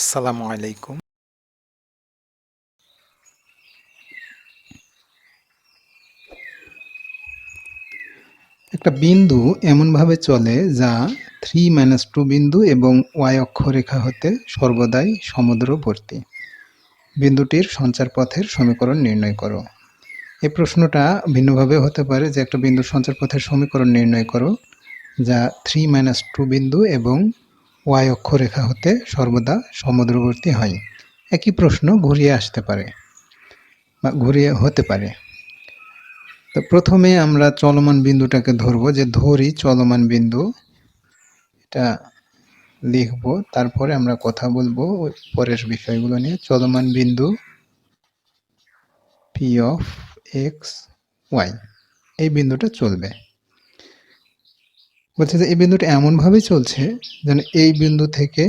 আসসালামু আলাইকুম। একটা বিন্দু এমনভাবে চলে যা থ্রি মাইনাস টু বিন্দু এবং ওয়াই অক্ষরেখা হতে সর্বদাই সমুদ্রবর্তী। বিন্দুটির সঞ্চার পথের সমীকরণ নির্ণয় করো। এই প্রশ্নটা ভিন্নভাবে হতে পারে যে একটা বিন্দুর সঞ্চার পথের সমীকরণ নির্ণয় করো, যা থ্রি মাইনাস টু বিন্দু এবং ওয়াই অক্ষরেখা হতে সর্বদা সমুদ্রবর্তী হয়। একই প্রশ্ন ঘুরিয়ে আসতে পারে বা ঘুরিয়ে হতে পারে। তো প্রথমে আমরা চলমান বিন্দুটাকে ধরবো যে ধরি চলমান বিন্দু। এটা লিখব, তারপরে আমরা কথা বলব ওই পরের বিষয়গুলো নিয়ে। চলমান বিন্দু পি অফ এক্স ওয়াই এই বিন্দুটা চলবে। বলছে যে, এই বিন্দুটা এমনভাবে চলছে যেন এই বিন্দু থেকে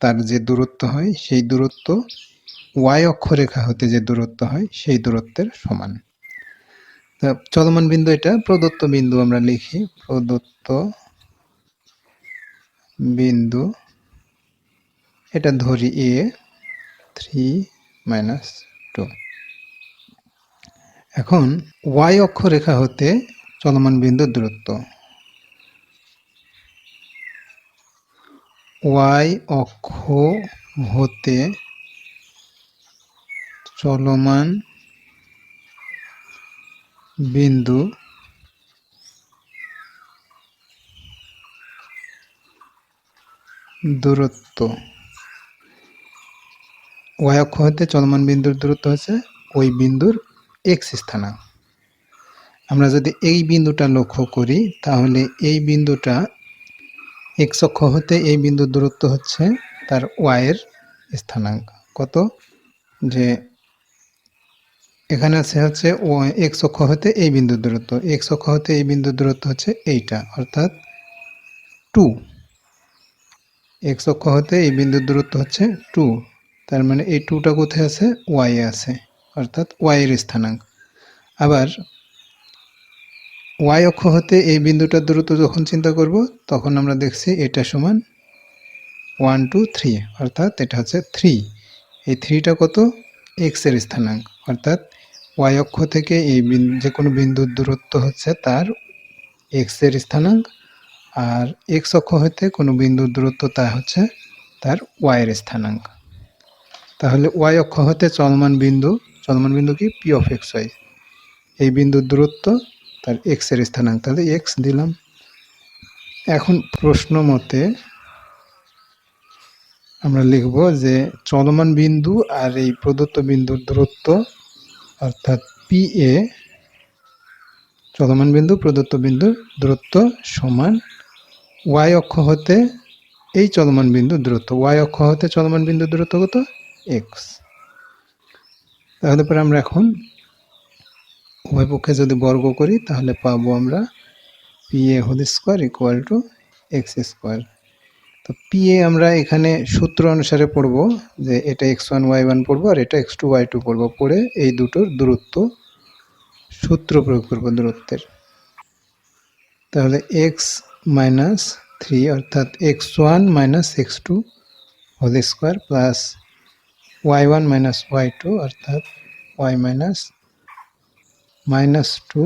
তার যে দূরত্ব হয়, সেই দূরত্ব ওয়াই অক্ষরেখা হতে যে দূরত্ব হয়, সেই দূরত্বের সমান। চলমান বিন্দু এটা, প্রদত্ত বিন্দু আমরা লিখি, প্রদত্ত বিন্দু, এটা ধরি এ, থ্রি মাইনাস টু। এখন ওয়াই অক্ষরেখা হতে চলমান বিন্দুর দূরত্ব। ওয়াই অক্ষ হতে চলমান বিন্দু দূরত্ব। ওয়াই অক্ষ হতে চলমান বিন্দুর দূরত্ব হচ্ছে ওই বিন্দুর এক্স স্থানাঙ্ক আমরা যদি এই বিন্দুটা লক্ষ্য করি, তাহলে এই বিন্দুটা এক্স অক্ষ হতে এই বিন্দুর দূরত্ব হচ্ছে তার ওয়াইয়ের স্থানাঙ্ক। কত? যে এখানে আছে হচ্ছে ও এক্স অক্ষ হতে এই বিন্দুর দূরত্ব। এক্স অক্ষ হতে এই বিন্দুর দূরত্ব হচ্ছে এইটা, অর্থাৎ টু এক্স অক্ষ হতে এই বিন্দুর দূরত্ব হচ্ছে টু তার মানে এই টুটা কোথায় আছে? ওয়াই আছে, অর্থাৎ ওয়াইয়ের স্থানাঙ্ক। আবার ওয়াই অক্ষ হতে এই বিন্দুটার দূরত্ব যখন চিন্তা করব, তখন আমরা দেখছি এটা সমান ওয়ান টু থ্রি অর্থাৎ এটা হচ্ছে থ্রি এই থ্রিটা কত? এক্সের স্থানাঙ্ক। অর্থাৎ ওয়াই অক্ষ থেকে এই যে কোনো বিন্দুর দূরত্ব হচ্ছে তার এক্সের স্থানাঙ্ক, আর এক্স অক্ষ হতে কোনো বিন্দুর দূরত্ব তা হচ্ছে তার ওয়াইয়ের স্থানাঙ্ক। তাহলে ওয়াই অক্ষ হতে চলমান বিন্দু চলমান বিন্দু কি? পি অফ এক্স ওয়াই এই বিন্দুর দূরত্ব তার এক্সের স্থানাঙ্ক। তাহলে এক্স দিলাম। এখন প্রশ্ন মতে আমরা লিখব যে চলমান বিন্দু আর এই প্রদত্ত বিন্দুর দূরত্ব, অর্থাৎ পি এ চলমান বিন্দু, প্রদত্ত বিন্দুর দূরত্ব সমান ওয়াই অক্ষ হতে এই চলমান বিন্দু দূরত্ব। ওয়াই অক্ষ হতে চলমান বিন্দু দূরত্ব কত? এক্স তাহলে পরে আমরা এখন উভয় পক্ষে যদি বর্গ করি, তাহলে পাবো আমরা P A whole square equal to X square তো পি এ আমরা এখানে সূত্র অনুসারে পড়ব যে এটা এক্স ওয়ান ওয়াই ওয়ান পড়ব আর এটা এক্স টু ওয়াই টু পড়ব। পড়ে এই দুটোর দূরত্ব, সূত্র প্রয়োগ করব দূরত্বের। তাহলে এক্স মাইনাস থ্রি অর্থাৎ X one minus X two whole square plus Y one minus Y two অর্থাৎ Y minus minus two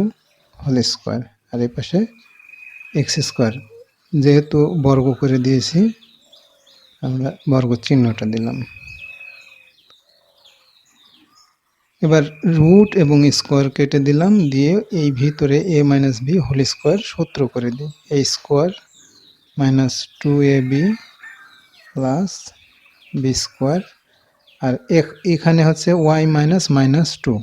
whole square. আর এই পাশে এক্স স্কোয়ার। যেহেতু বর্গ করে দিয়েছি, আমরা বর্গ চিহ্নটা দিলাম। এবার রুট এবং স্কোয়ার কেটে দিলাম, দিয়ে এই ভিতরে A minus B whole square সূত্র করে দিই। A square minus two A B plus B square. আর এখানে হচ্ছে ওয়াই মাইনাস মাইনাস টু।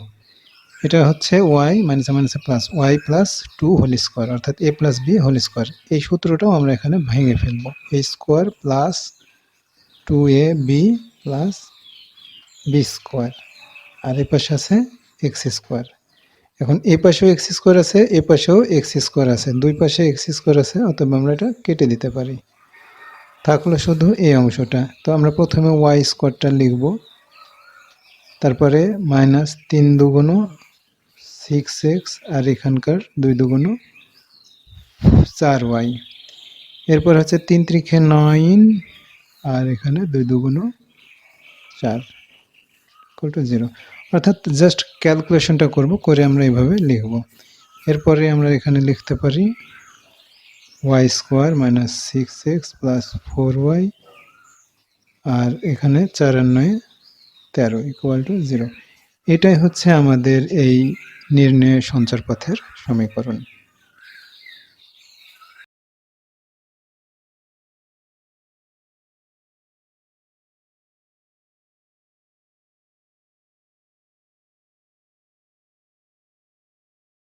এটা হচ্ছে Y minus minus plus Y plus two whole square অর্থাৎ A plus B whole square এই সূত্রটাও আমরা এখানে ভেঙে ফেলব। A square plus two A B plus B square আর এ পাশে আছে এক্স স্কোয়ার এখন এ পাশেও এক্স স্কোয়ার আছে, এ পাশেও এক্স স্কোয়ার আছে। দুই পাশে এক্স স্কোয়ার আছে, অতএব আমরা এটা কেটে দিতে পারি। থাকল শুধু এই অংশটা। তো আমরা প্রথমে ওয়াই স্কোয়ারটা লিখব। তারপরে মাইনাস তিন দুগুণ সিক্স এক্স আর এখানকার দুই দুগুণ চার ওয়াই এরপর হচ্ছে তিন ত্রিখে নাইন আর এখানে দুই দুগুণ চার টু জিরো অর্থাৎ জাস্ট ক্যালকুলেশনটা করব, করে আমরা এইভাবে লিখব। এরপরে আমরা এখানে লিখতে পারি Y square minus six X plus four Y আর এখানে চার নয় তেরো ইকুয়াল টু জিরো এটাই হচ্ছে আমাদের এই নির্ণয় সঞ্চার পথের সমীকরণ।